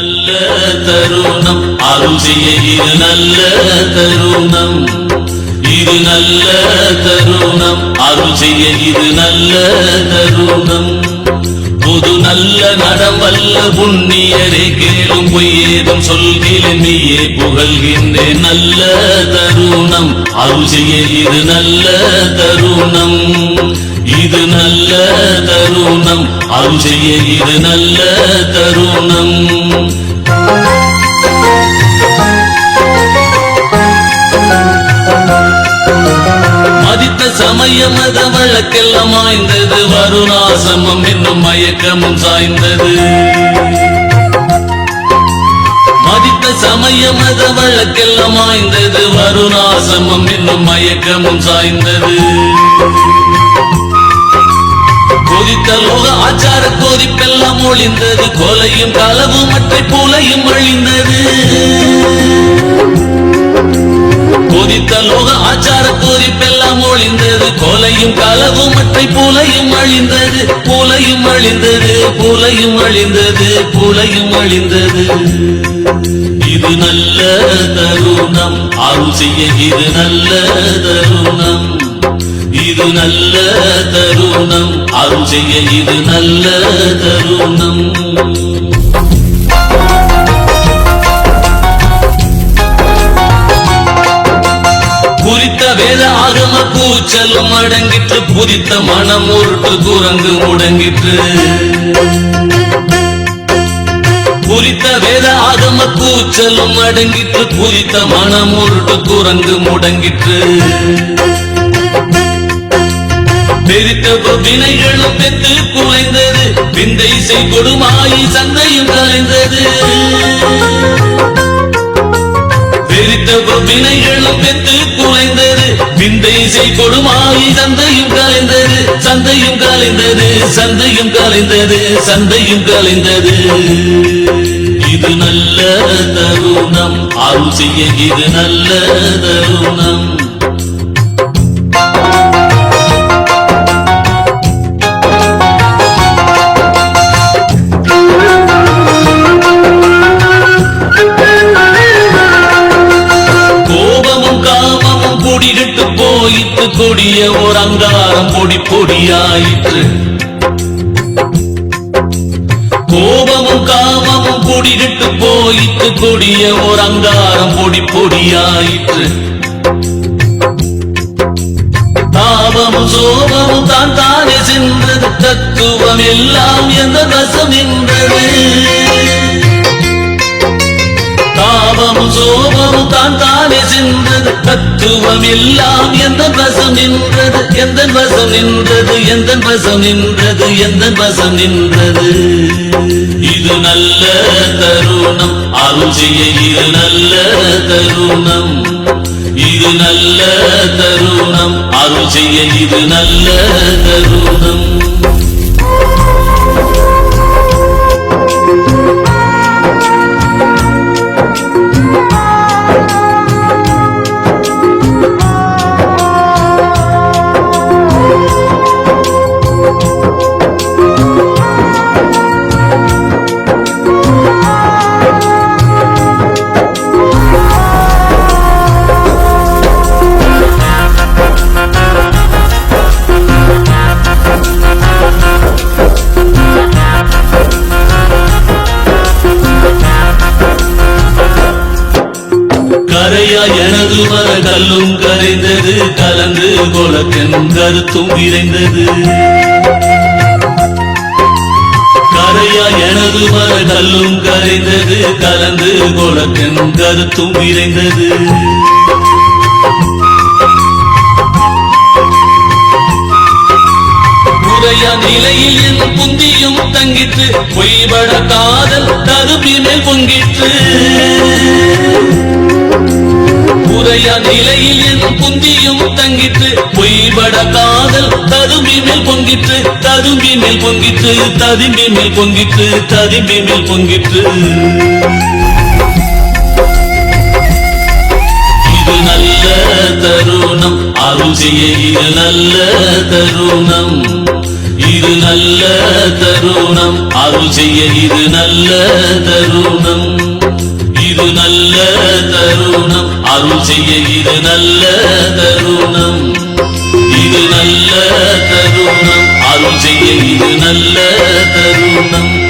நல்ல தருணம். அருள் செய்ய இது நல்ல தருணம். இது நல்ல தருணம். அருள் செய்ய இது நல்ல தருணம். பொது நல்ல நடவல்ல புண்ணியரே கேளும் பொய்யேதும் சொல்கிறேன். நீயே புகழ்கின்றேன் நல்ல தருணம். அருள் செய்ய இது நல்ல தருணம். இது நல்ல தருணம். அருள் செய்ய இது நல்ல தருணம். மதித்த சமய மத வழக்கெல்லாம் ஆய்ந்தது. வருணாசமம் என்னும் மயக்கமும் சாய்ந்தது. மதித்த சமய மத வழக்கெல்லாம் ஆய்ந்தது. வருணாசமம் என்னும் மயக்கமும் சாய்ந்தது. ஆச்சார கோதிப்பெல்லாம் ஒளிந்தது. கோலையும் களவும் மற்ற பூலையும் அழிந்தது. கொதித்த லோக ஆச்சார கோதிப்பெல்லாம் ஒளிந்தது. கோலையும் களவும் மற்ற பூலையும் அழிந்தது. பூலையும் அழிந்தது பூலையும் அழிந்தது பூலையும் அழிந்தது. இது நல்ல தருணம். அருள் செய்ய இது நல்ல தருணம். இது நல்ல தருணம். அருள் செய்ய இது நல்ல தருணம். குறித்த வேத ஆகம கூச்சலும் அடங்கிற்று. புதித்த மனம் உருட்டு குரங்கு முடங்கிட்டு குறித்த வேத ஆகம கூச்சலும் அடங்கிட்டு குறித்த மனம் உருட்டு குரங்கு முடங்கிட்டு பெரித்த வினைகளும் பெற்று குலைந்தது விந்தை செய் கொடுமாயி சந்தையும் கலைந்தது. பெரித்த வினைகளும் பெற்று குலைந்தது விந்தை செய் கொடுமாயி சந்தையும் கலைந்தது. சந்தையும் கலைந்தது சந்தையும் கலைந்தது சந்தையும் கலைந்தது. இது நல்ல தருணம். அருள் செய்ய இது நல்ல தருணம். போயிற்று கொடிய ஓர் அங்காரம் பொடி பொடியாயிற்று. கோபமும் காமமும் குடிகிட்டு போயிட்டு கொடிய ஓர் அங்காரம் பொடி பொடியாயிற்று. தாபமும் சோபமும் தான் தானே சென்றது தத்துவம் எல்லாம் எந்த வசம் என்றது பாவமும் சோபமும் தான் தானே சென்றது தத்துவம் எல்லாம் எந்த வசம் நின்றது? எந்த வசம் நின்றது? எந்த வசம் நின்றது? எந்த வசம் நின்றது? இது நல்ல தருணம். அருள் செய்ய இது நல்ல தருணம். இது நல்ல தருணம். அருள் செய்ய இது நல்ல தருணம். கரையா எனது மர கல்லும் கரைந்தது கலந்து கொலக்கன் கருத்தும் விரைந்தது. கரையா எனது மர கல்லும் கரைந்தது கலந்து கொலக்கன் கருத்தும் விரைந்தது. உதய நிலையில் என் புந்தியும் தங்கிற்று பொய்பட காதல் கருப்பி மேல் பொங்கிற்று. உரையா நிலையில் என் புந்தியும் தங்கிற்று பொய்பட காதல் ததும்பி மேல் பொங்கிற்று ததும்பி மேல் பொங்கிற்று ததும்பி மேல் பொங்கிற்று ததும்பி மேல் பொங்கிற்று இது நல்ல தருணம் அருள் செய்ய இது நல்ல தருணம். இது நல்ல தருணம் அருள் செய்ய இது நல்ல தருணம். இது நல்ல தருணம். அருள் செய்ய இது நல்ல தருணம். இது நல்ல தருணம். அருள் செய்ய இது நல்ல தருணம்.